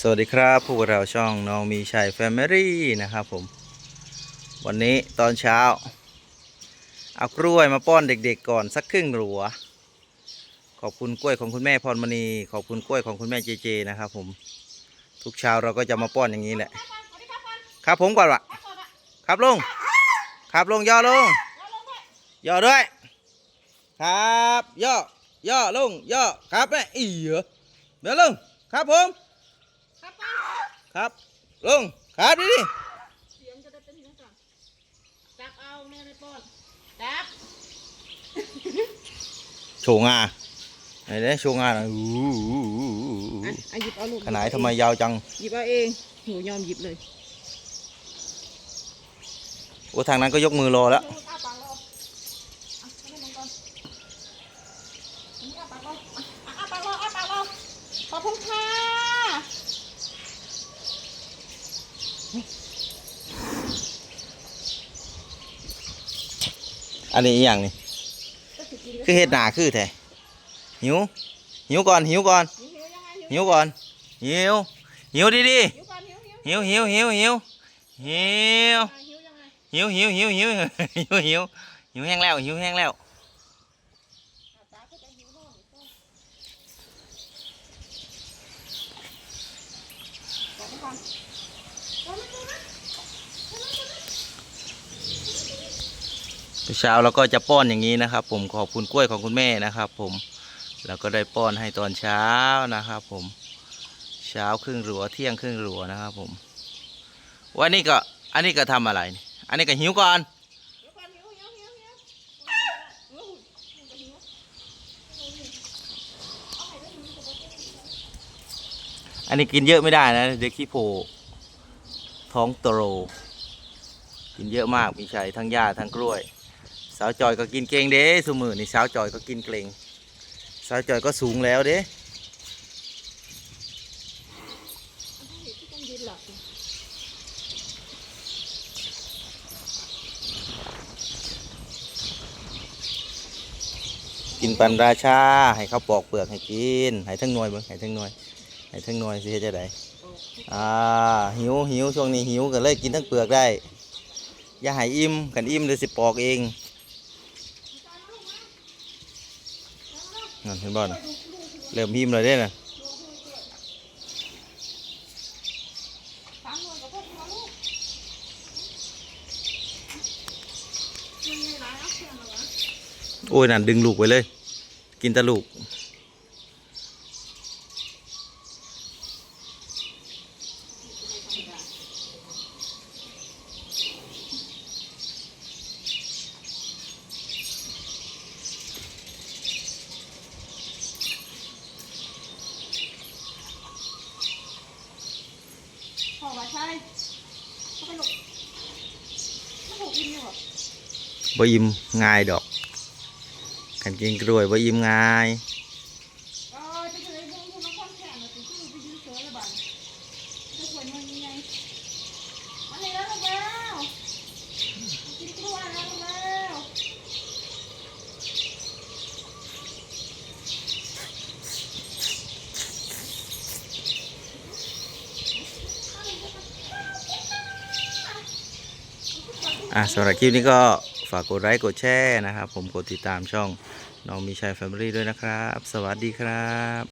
สวัสดีครับพวกเราช่องน้องมีชัยแฟมิลี่นะครับผม วันนี้ตอนเช้า เอากล้วยมาป้อนเด็กๆก่อนสักครึ่งหลัว ขอบคุณกล้วยของคุณแม่พรมณี ขอบคุณกล้วยของคุณแม่เจเจนะครับผม ทุกเช้าเราก็จะมาป้อนอย่างนี้แหละ ครับผมก่อนวะครับลุงครับลุงย่อลุงย่อด้วย ครับย่อย่อลุงย่อครับแม่อีเหรอเดี๋ยวลุงครับผม ครับลุงครับดิดิเสียงจะได้เป็นยังไงก่อนจับเอาแม่ไม่ป้อนจับโชว์งาไหนเด้โชว์งาหน่อยอู้หูอะอะหยิบเอาลูกขนาดทำไมยาวจัง หยิบเอาเองหนูยอมหยิบเลยโอ้ทางนั้นก็ยกมือรอแล้วอ้าปากรออะให้แม่ลงก่อนอันนี้อ้าปากรออะอ้าปากรออ้าปากรอขอบคุณค่ะ อันนี้อหย่างนี้คือเฮ็ดหนาคือแท้หิว หิวก่อน หิวก่อน หิวยังไงหิวหิวก่อน หิว หิวดิดิหิวหิวหิวหิวหิวหิวหิวหิวหิวหิวหิวหิวหิวหิวหิวหิวหิวแห้งแล้วหิวแห้งแล้วอะตาก็จะหิวน้อนบอกไปก่อนเอามาดูนะ เช้าเราก็จะป้อนอย่างนี้นะครับ ผมขอบคุณกล้วยของคุณแม่นะครับ ผมแล้วก็ได้ป้อนให้ตอนเช้านะครับ ผมเช้าครึ่งหรัวเที่ยงครึ่งหรัวนะครับ ผมวันนี้ก็อันนี้ก็ทำอะไร อันนี้ก็หิวก่อนอันนี้กินเยอะไม่ได้นะเด็กขี้โผท้องโตกินเยอะมากมีชัยทั้งหญ้าทั้งกล้วย สาวจอยก็กินเกงเด้สมือนี่สาวจอยก็กินเกงสาวจอยก็สูงแล้วเด้กินปันราชา ให้เขาปอกเปลือกให้กิน ให้ทั้งหน่วยเบิ่งให้ทั้งหน่วย ให้ทั้งหน่วยสิเฮ็ดจะไดอ่าหิวหิวช่วงนี้หิวก็เลยกินทั้งเปลือกได้ อย่าให้อิ่มกันอิ่มเดี๋ยวสิปอกเอง นั่นเห็นบ้านเริ่มหิมเลยได้นะโอ้ยนั่นดึงลูกไว้เลย กินตะลูก บ่อิ่มง่ายดอกกันกินกล้วยบ่อิ่มง่าย เออจะเคยบุ้งบุ้งมาคอนแข่งเลยถึงชื่อไปยืนเสือเลยบ้านจะควรมันยังไงมาเลยแล้วลูกแล้วกินกล้วยแล้วลูกแล้ว อะสำหรับคลิปนี้ก็ฝากกดไลค์กดแชร์นะครับ ผมกดติดตามช่องน้องมีชัยแฟมิลี่ด้วยนะครับ สวัสดีครับ